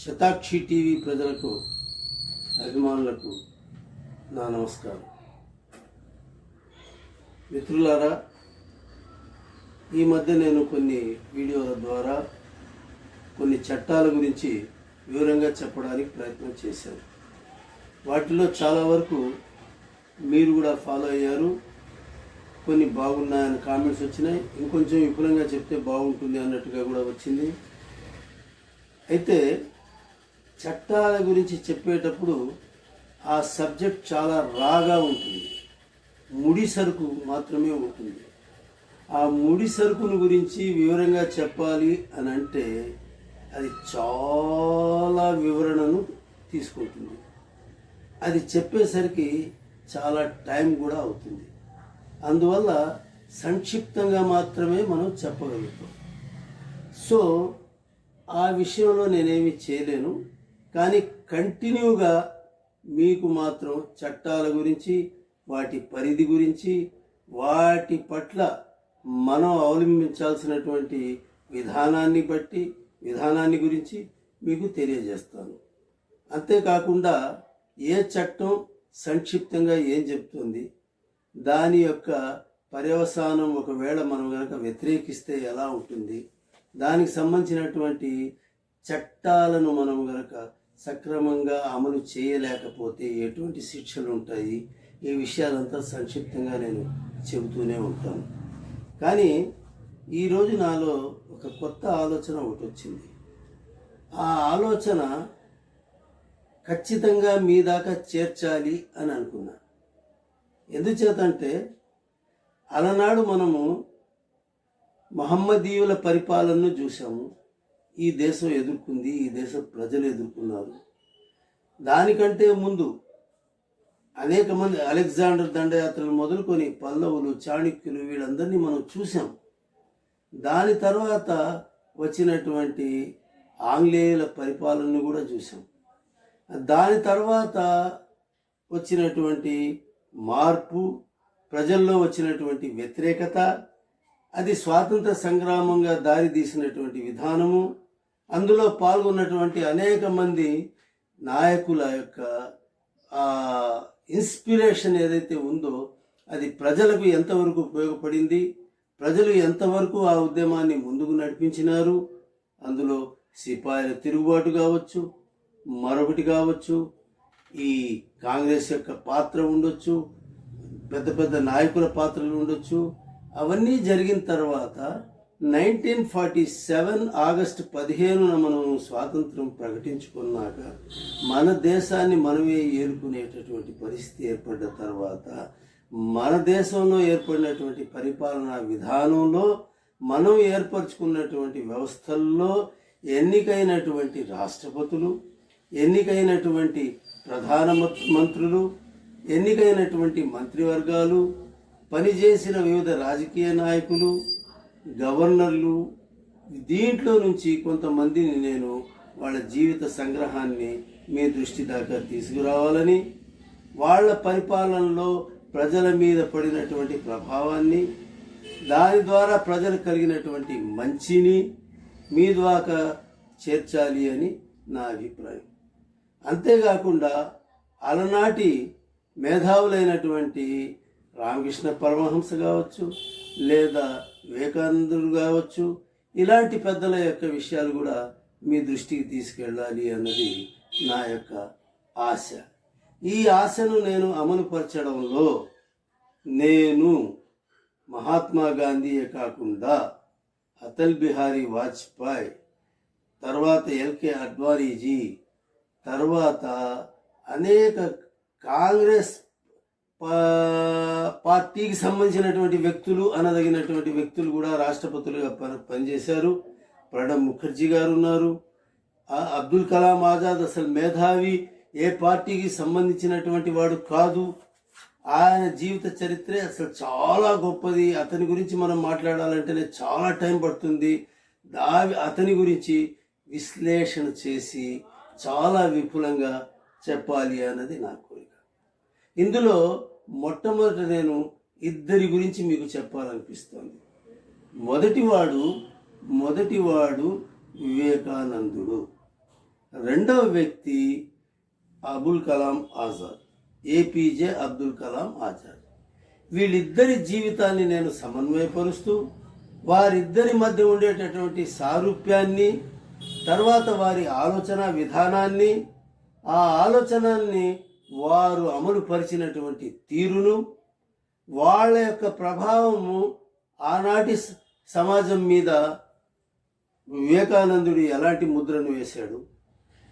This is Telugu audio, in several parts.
శతాక్షి టీవీ ప్రజలకు అభిమానులకు నా నమస్కారం. మిత్రులారా ఈ మధ్య నేను కొన్ని వీడియోల ద్వారా కొన్ని చట్టాల గురించి వివరంగా చెప్పడానికి ప్రయత్నం చేశాను. వాటిలో చాలా వరకు మీరు కూడా ఫాలో అయ్యారు. కొన్ని బాగున్నాయని కామెంట్స్ వచ్చినాయి. ఇంకొంచెం విపులంగా చెప్తే బాగుంటుంది అన్నట్టుగా కూడా వచ్చింది. అయితే చట్టాల గురించి చెప్పేటప్పుడు ఆ సబ్జెక్ట్ చాలా రాగా ఉంటుంది. ముడి సరుకు మాత్రమే ఉంటుంది. ఆ ముడి సరుకును గురించి వివరంగా చెప్పాలి అని అంటే అది చాలా వివరణను తీసుకుంటుంది. అది చెప్పేసరికి చాలా టైం కూడా అవుతుంది. అందువల్ల సంక్షిప్తంగా మాత్రమే మనం చెప్పగలుగుతాం. సో ఆ విషయంలో నేనేమి చేయలేను. కానీ కంటిన్యూగా మీకు మాత్రం చట్టాల గురించి వాటి పరిధి గురించి వాటి పట్ల మనం అవలంబించాల్సినటువంటి విధానాన్ని బట్టి విధానాన్ని గురించి మీకు తెలియజేస్తాను. అంతేకాకుండా ఏ చట్టం సంక్షిప్తంగా ఏం చెప్తుంది దాని యొక్క పర్యవసానం ఒకవేళ మనం కనుక వ్యతిరేకిస్తే ఎలా ఉంటుంది దానికి సంబంధించినటువంటి చట్టాలను మనం గనక సక్రమంగా అమలు చేయలేకపోతే ఎటువంటి శిక్షలు ఉంటాయి? ఈ విషయాలంతా సంక్షిప్తంగా నేను చెబుతూనే ఉంటాను. కానీ ఈరోజు నాలో ఒక కొత్త ఆలోచన ఒకటి వచ్చింది. ఆ ఆలోచన ఖచ్చితంగా మీ దాకా చేర్చాలి అని అనుకున్నా. ఎందుచేతంటే అలనాడు మనము మహమ్మదీయుల పరిపాలనను చూసాము ఈ దేశం ఎదుర్కొంది ఈ దేశ ప్రజలు ఎదుర్కొన్నారు. దానికంటే ముందు అనేక మంది అలెగ్జాండర్ దండయాత్రలు మొదలుకొని పల్లవులు చాణక్యులు వీళ్ళందరినీ మనం చూసాం దాని తర్వాత వచ్చినటువంటి ఆంగ్లేయుల పరిపాలనను కూడా చూసాం దాని తర్వాత వచ్చినటువంటి మార్పు ప్రజల్లో వచ్చినటువంటి వ్యతిరేకత అది స్వాతంత్ర సంగ్రామంగా దారి తీసినటువంటి విధానము అందులో పాల్గొన్నటువంటి అనేక మంది నాయకుల యొక్క ఇన్స్పిరేషన్ ఏదైతే ఉందో అది ప్రజలకు ఎంతవరకు ఉపయోగపడింది ప్రజలు ఎంతవరకు ఆ ఉద్యమాన్ని ముందుకు నడిపించినారు అందులో సిపాయిల తిరుగుబాటు కావచ్చు మరొకటి కావచ్చు ఈ కాంగ్రెస్ యొక్క పాత్ర ఉండొచ్చు పెద్ద పెద్ద నాయకుల పాత్రలు ఉండొచ్చు అవన్నీ జరిగిన తర్వాత నైన్టీన్ ఫార్టీ సెవెన్ ఆగస్టు పదిహేనున మనం స్వాతంత్రం ప్రకటించుకున్నాక మన దేశాన్ని మనమే ఏరుకునేటటువంటి పరిస్థితి ఏర్పడ్డ తర్వాత మన దేశంలో ఏర్పడినటువంటి పరిపాలనా విధానంలో మనం ఏర్పరచుకున్నటువంటి వ్యవస్థల్లో ఎన్నికైనటువంటి రాష్ట్రపతులు ఎన్నికైనటువంటి ప్రధాన మంత్రులు ఎన్నికైనటువంటి మంత్రివర్గాలు పనిచేసిన వివిధ రాజకీయ నాయకులు గవర్నర్లు దీంట్లో నుంచి కొంతమందిని నేను వాళ్ళ జీవిత సంగ్రహాన్ని మీ దృష్టి దాకా తీసుకురావాలని వాళ్ళ పరిపాలనలో ప్రజల మీద పడినటువంటి ప్రభావాన్ని దాని ద్వారా ప్రజలు కలిగినటువంటి మంచిని మీ ద్వారా చేర్చాలి అని నా అభిప్రాయం. అంతేకాకుండా అలనాటి మేధావులైనటువంటి రామకృష్ణ పరమహంస కావచ్చు లేదా వివేకానందుడు కావచ్చు ఇలాంటి పెద్దల యొక్క విషయాలు కూడా మీ దృష్టికి తీసుకెళ్ళాలి అన్నది నా యొక్క ఆశ. ఈ ఆశను నేను అమలుపరచడంలో నేను మహాత్మా గాంధీయే కాకుండా అటల్ బిహారీ వాజ్పేయి తర్వాత ఎల్కే అడ్వానీజీ తర్వాత అనేక కాంగ్రెస్ పార్టీకి సంబంధించినటువంటి వ్యక్తులు అనదగినటువంటి వ్యక్తులు కూడా రాష్ట్రపతులుగా పనిచేశారు. ప్రణబ్ ముఖర్జీ గారు ఉన్నారు. అబ్దుల్ కలాం ఆజాద్ అసలు మేధావి ఏ పార్టీకి సంబంధించినటువంటి వాడు కాదు. ఆయన జీవిత చరిత్రే అసలు చాలా గొప్పది. అతని గురించి మనం మాట్లాడాలంటేనే చాలా టైం పడుతుంది. దావి అతని గురించి విశ్లేషణ చేసి చాలా విపులంగా చెప్పాలి అన్నది నా కోరిక. ఇందులో మొట్టమొదట నేను ఇద్దరి గురించి మీకు చెప్పాలనిపిస్తుంది. మొదటివాడు మొదటివాడు వివేకానందుడు. రెండవ వ్యక్తి అబుల్ కలాం ఆజాద్ ఏపీజే అబ్దుల్ కలాం ఆజాద్. వీళ్ళిద్దరి జీవితాన్ని నేను సమన్వయపరుస్తూ వారిద్దరి మధ్య ఉండేటటువంటి సారూప్యాన్ని తర్వాత వారి ఆలోచన విధానాన్ని ఆ ఆలోచనాన్ని వారు అమలుపరిచినటువంటి తీరును వాళ్ళ యొక్క ప్రభావము ఆనాటి సమాజం మీద వివేకానందుడు ఎలాంటి ముద్రను వేశాడు?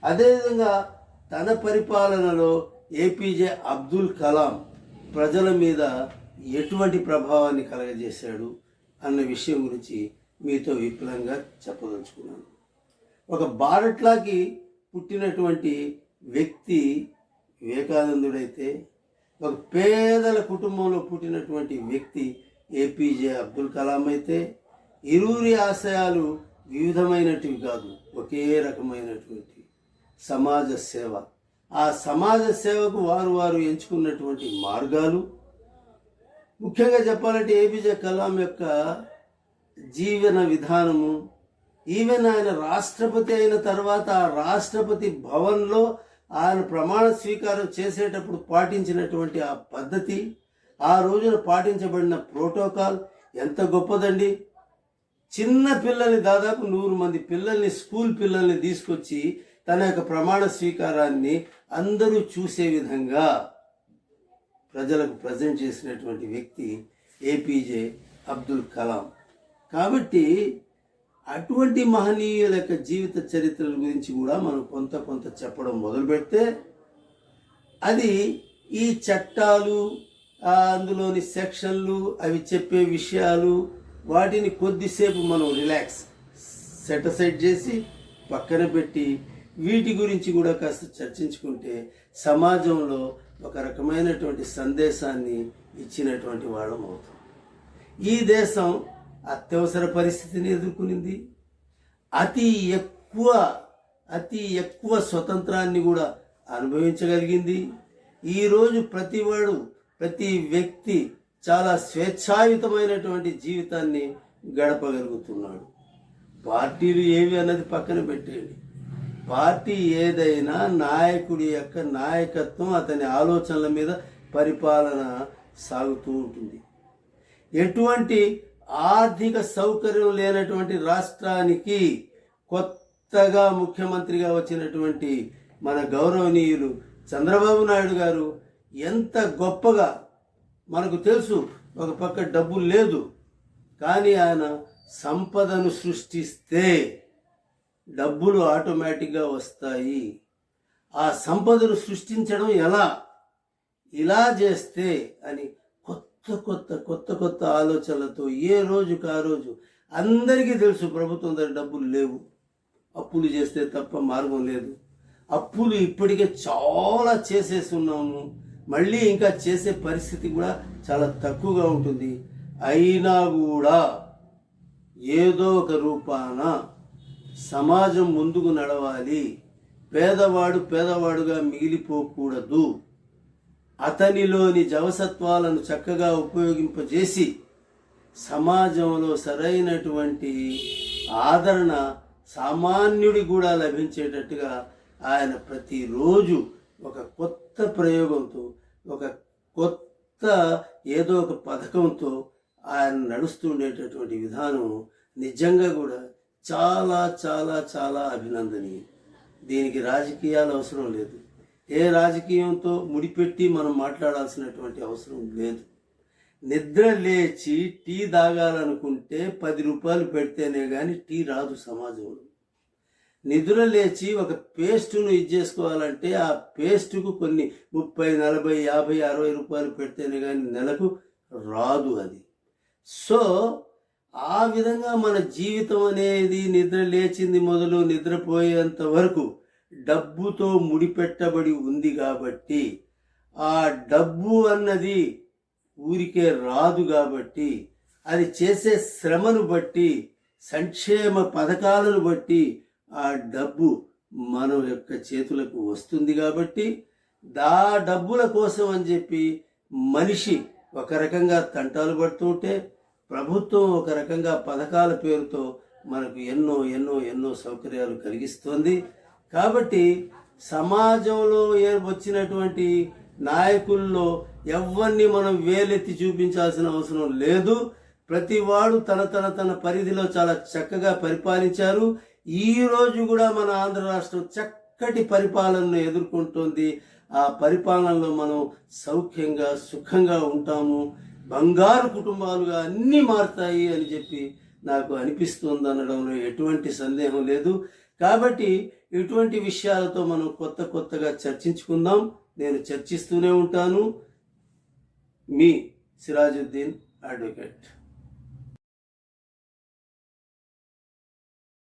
అదేవిధంగా తన పరిపాలనలో ఏపీజే అబ్దుల్ కలాం ప్రజల మీద ఎటువంటి ప్రభావాన్ని కలగజేశాడు అన్న విషయం గురించి మీతో విపులంగా చెప్పదలుచుకున్నాను. ఒక బారట్లాకి పుట్టినటువంటి వ్యక్తి వివేకానందుడైతే ఒక పేదల కుటుంబంలో పుట్టినటువంటి వ్యక్తి ఏపీజే అబ్దుల్ కలాం అయితే ఇరువురి ఆశయాలు వివిధమైనటివి కాదు ఒకే రకమైనటువంటి సమాజ సేవ. ఆ సమాజ సేవకు వారు వారు ఎంచుకున్నటువంటి మార్గాలు. ముఖ్యంగా చెప్పాలంటే ఏపీజే కలాం యొక్క జీవన విధానము. ఈవెన్ ఆయన రాష్ట్రపతి అయిన తర్వాత ఆ రాష్ట్రపతి భవన్లో ఆయన ప్రమాణ స్వీకారం చేసేటప్పుడు పాటించినటువంటి ఆ పద్ధతి ఆ రోజున పాటించబడిన ప్రోటోకాల్ ఎంత గొప్పదండి? చిన్న పిల్లల్ని దాదాపు నూరు మంది పిల్లల్ని స్కూల్ పిల్లల్ని తీసుకొచ్చి తన యొక్క ప్రమాణ స్వీకారాన్ని అందరూ చూసే విధంగా ప్రజలకు ప్రజెంట్ చేసినటువంటి వ్యక్తి ఏపీజే అబ్దుల్ కలాం. కాబట్టి అటువంటి మహనీయుల యొక్క జీవిత చరిత్రల గురించి కూడా మనం కొంత కొంత చెప్పడం మొదలు పెడితే అది ఈ చట్టాలు అందులోని సెక్షన్లు అవి చెప్పే విషయాలు వాటిని కొద్దిసేపు మనం రిలాక్స్ సెటసైడ్ చేసి పక్కన పెట్టి వీటి గురించి కూడా కాస్త చర్చించుకుంటే సమాజంలో ఒక రకమైనటువంటి సందేశాన్ని ఇచ్చినటువంటి వాళ్ళం అవుతాం. ఈ దేశం అత్యవసర పరిస్థితిని ఎదుర్కొనింది. అతి ఎక్కువ అతి ఎక్కువ స్వతంత్రాన్ని కూడా అనుభవించగలిగింది. ఈరోజు ప్రతివాడు ప్రతి వ్యక్తి చాలా స్వేచ్ఛాయుతమైనటువంటి జీవితాన్ని గడపగలుగుతున్నాడు. పార్టీలు ఏవి అన్నది పక్కన పెట్టేయండి. పార్టీ ఏదైనా నాయకుడి యొక్క నాయకత్వం అతని ఆలోచనల మీద పరిపాలన సాగుతూ ఉంటుంది. ఎటువంటి ఆర్థిక సౌకర్యం లేనటువంటి రాష్ట్రానికి కొత్తగా ముఖ్యమంత్రిగా వచ్చినటువంటి మన గౌరవనీయులు చంద్రబాబు నాయుడు గారు ఎంత గొప్పగా మనకు తెలుసు ఒక పక్క డబ్బు లేదు కానీ ఆయన సంపదను సృష్టిస్తే డబ్బులు ఆటోమేటిక్గా వస్తాయి. ఆ సంపదను సృష్టించడం ఎలా? ఇలా చేస్తే అని కొత్త కొత్త కొత్త కొత్త ఆలోచనలతో ఏ రోజుకు ఆ రోజు అందరికీ తెలుసు ప్రభుత్వం దగ్గర డబ్బులు లేవు. అప్పులు చేస్తే తప్ప మార్గం లేదు. అప్పులు ఇప్పటికే చాలా చేసేసి ఉన్నాము. మళ్ళీ ఇంకా చేసే పరిస్థితి కూడా చాలా తక్కువగా ఉంటుంది. అయినా కూడా ఏదో ఒక రూపాన సమాజం ముందుకు నడవాలి. పేదవాడు పేదవాడుగా మిగిలిపోకూడదు. అతనిలోని జవసత్వాలను చక్కగా ఉపయోగింపజేసి సమాజంలో సరైనటువంటి ఆదరణ సామాన్యుడి కూడా లభించేటట్టుగా ఆయన ప్రతిరోజు ఒక కొత్త ప్రయోగంతో ఒక కొత్త ఏదో ఒక పథకంతో ఆయన నడుస్తుండేటటువంటి విధానం నిజంగా కూడా చాలా చాలా చాలా అభినందనీయం. దీనికి రాజకీయాలు అవసరం లేదు. ఏ రాజకీయంతో ముడిపెట్టి మనం మాట్లాడాల్సినటువంటి అవసరం లేదు. నిద్ర లేచి టీ తాగాలనుకుంటే పది రూపాయలు పెడితేనే కానీ టీ రాదు సమాజంలో. నిద్ర లేచి ఒక పేస్టును ఇది చేసుకోవాలంటే ఆ పేస్టుకు కొన్ని ముప్పై నలభై యాభై అరవై రూపాయలు పెడితేనే కానీ నెలకు రాదు అది. సో ఆ విధంగా మన జీవితం అనేది నిద్ర లేచింది మొదలు నిద్రపోయేంత వరకు డబ్బుతో ముడిపెట్టబడి ఉంది కాబట్టి ఆ డబ్బు అన్నది ఊరికే రాదు కాబట్టి అది చేసే శ్రమను బట్టి సంక్షేమ పథకాలను బట్టి ఆ డబ్బు మన యొక్క చేతులకు వస్తుంది కాబట్టి దా డబ్బుల కోసం అని చెప్పి మనిషి ఒక రకంగా తంటాలు పడుతుంటే ప్రభుత్వం ఒక రకంగా పథకాల పేరుతో మనకు ఎన్నో ఎన్నో ఎన్నో సౌకర్యాలు కలిగిస్తోంది. కాబట్టి సమాజంలో వచ్చినటువంటి నాయకుల్లో ఎవరిని మనం వేలెత్తి చూపించాల్సిన అవసరం లేదు. ప్రతి వాడు తన తన తన పరిధిలో చాలా చక్కగా పరిపాలించారు. ఈ రోజు కూడా మన ఆంధ్ర రాష్ట్రం చక్కటి పరిపాలనను ఎదుర్కొంటోంది. ఆ పరిపాలనలో మనం సౌఖ్యంగా సుఖంగా ఉంటాము. బంగారు కుటుంబాలుగా అన్నీ మారుతాయి అని చెప్పి నాకు అనిపిస్తుంది అనడంలో ఎటువంటి సందేహం లేదు. కాబట్టి ఇటువంటి విషయాలతో మనం కొత్త కొత్తగా చర్చించుకుందాం. నేను చర్చిస్తూనే ఉంటాను. మీ సిరాజుద్దీన్ అడ్వకేట్.